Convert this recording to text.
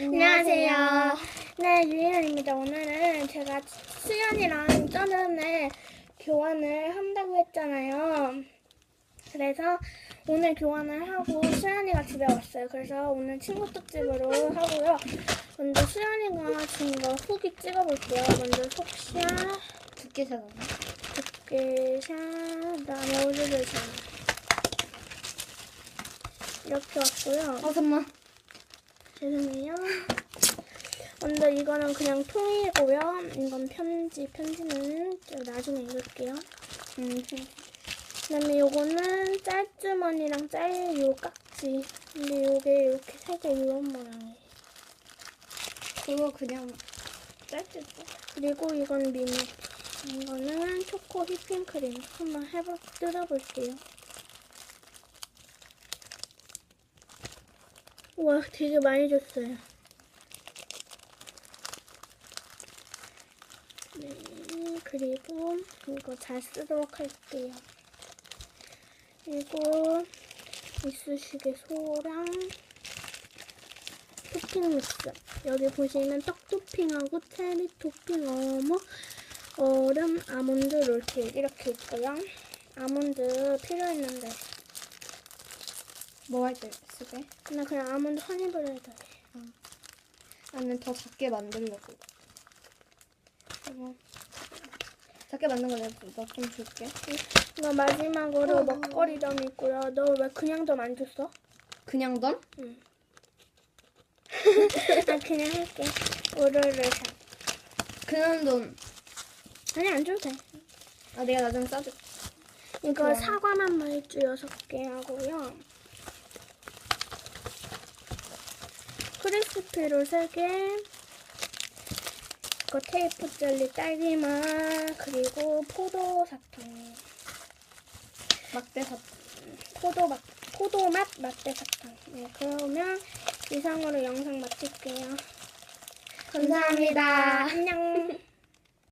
안녕하세요. 네, 유리현입니다. 오늘은 제가 수연이랑 저번에 교환을 한다고 했잖아요. 그래서 오늘 교환을 하고 수연이가 집에 왔어요. 그래서 오늘 친구 특집으로 하고요. 먼저 수연이가 준 거 후기 찍어볼게요. 먼저 속샤, 두께 사나? 두께샤, 그다음에 오즈르샤. 이렇게 왔고요. 어, 잠만. 죄송해요. 먼저 이거는 그냥 통이고요. 이건 편지. 편지는 좀 나중에 읽을게요. 음, 그다음에 요거는 짤주머니랑 짤요 깍지. 근데 요게 이렇게 살짝 이런 모양이에요. 그거 그냥 써. 그리고 이건 미니. 이거는 초코 휘핑크림. 한번 해볼 뜯어볼게요. 와, 되게 많이 줬어요. 네, 그리고 이거 잘 쓰도록 할게요. 그리고 이쑤시개 소랑 토핑 믹스. 여기 보시면 떡 토핑하고 체리 토핑, 어묵, 얼음, 아몬드 롤케이크 이렇게 있고요. 아몬드 필요했는데 뭐 할 때 쓰게? 그냥 그냥 아몬드 허니브레드. 나는 더 작게 만들려고. 이거 작게 만든 거 내가 너좀 줄게. 이거 마지막으로 어. 먹거리 점 있고요. 너 왜 그냥 점안 줬어? 그냥 넌? 응. 나 그냥 할게. 오르르 샷. 그냥 넌. 아니 안 줘도 돼. 아, 내가 나중에 싸줄게. 이거 좋아. 사과만 말주 6개 하고요. 크리스피로 3개. 이거 테이프 젤리 딸기맛 그리고 포도 사탕. 막대 사. 포도 맛 포도 맛 맛대 사탕. 네, 그러면 이상으로 영상 마칠게요. 감사합니다. 안녕.